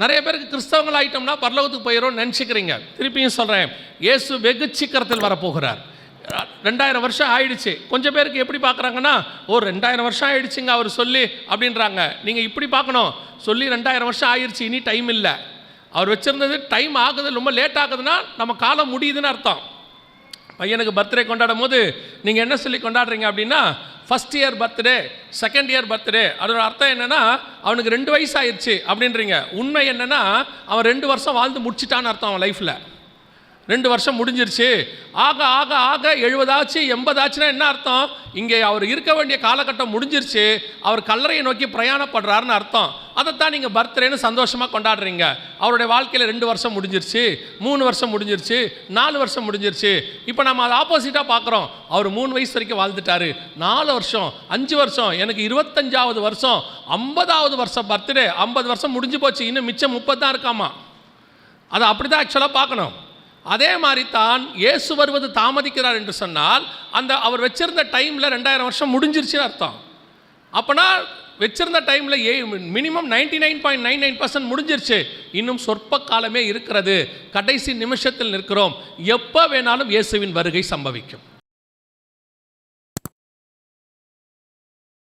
நிறைய பேருக்கு கிறிஸ்தவங்கள் ஆகிட்டோம்னா பரலோகத்துக்கு போயிடும் நினச்சிக்கிறீங்க. திருப்பியும் சொல்கிறேன் இயேசு வெகு சீக்கிரத்தில் வரப்போகிறார். ரெண்டாயிரம் வருஷம் ஆயிடுச்சு. கொஞ்சம் பேருக்கு எப்படி பார்க்குறாங்கன்னா ஓ ரெண்டாயிரம் வருஷம் ஆயிடுச்சுங்க அவர் சொல்லி அப்படின்றாங்க. நீங்கள் இப்படி பார்க்கணும். சொல்லி ரெண்டாயிரம் வருஷம் ஆயிடுச்சு இனி டைம் இல்லை. அவர் வச்சுருந்தது டைம் ஆகுது ரொம்ப லேட் ஆகுதுன்னா நம்ம காலம் முடியுதுன்னு அர்த்தம். பையனுக்கு பர்த்டே கொண்டாடும் போது நீங்கள் என்ன சொல்லி கொண்டாடுறீங்க அப்படின்னா first year birthday second year birthday அதோட அர்த்தம் என்னென்னா அவனுக்கு ரெண்டு வயசு ஆயிடுச்சு அப்படின்றீங்க. உண்மை என்னென்னா அவன் ரெண்டு வருஷம் வாழ்ந்து முடிச்சிட்டான்னு அர்த்தம் அவன் லைஃப்பில் ரெண்டு வருஷம் முடிஞ்சிருச்சு. ஆக ஆக ஆக எழுபதாச்சு எண்பதாச்சுன்னா என்ன அர்த்தம்? இங்கே அவர் இருக்க வேண்டிய காலகட்டம் முடிஞ்சிருச்சு. அவர் கல்லறையை நோக்கி பிரயாணப்படுறாருன்னு அர்த்தம். அதைத்தான் நீங்கள் பர்த்டேன்னு சந்தோஷமாக கொண்டாடுறீங்க. அவருடைய வாழ்க்கையில் ரெண்டு வருஷம் முடிஞ்சிருச்சு மூணு வருஷம் முடிஞ்சிருச்சு நாலு வருஷம் முடிஞ்சிருச்சு. இப்போ நம்ம அதை ஆப்போசிட்டாக பார்க்குறோம். அவர் மூணு வயசு வரைக்கும் வாழ்ந்துட்டாரு. நாலு வருஷம் அஞ்சு வருஷம் எனக்கு இருபத்தஞ்சாவது வருஷம் ஐம்பதாவது வருஷம் பர்த்டே ஐம்பது வருஷம் முடிஞ்சு போச்சு. இன்னும் மிச்சம் முப்பது தான் இருக்காமா? அதை அப்படி தான் ஆக்சுவலாக பார்க்கணும். அதே மாதிரி தான் இயேசு வருவது தாமதிக்கிறார் என்று சொன்னால் அந்த அவர் வச்சிருந்த டைமில் ரெண்டாயிரம் வருஷம் முடிஞ்சிருச்சுன்னு அர்த்தம். அப்போனா வச்சிருந்த டைமில் ஏ minimum ninety nine point nine nine percent முடிஞ்சிருச்சு. இன்னும் சொற்ப காலமே இருக்கிறது. கடைசி நிமிஷத்தில் நிற்கிறோம். எப்போ வேணாலும் இயேசுவின் வருகை சம்பவிக்கும்.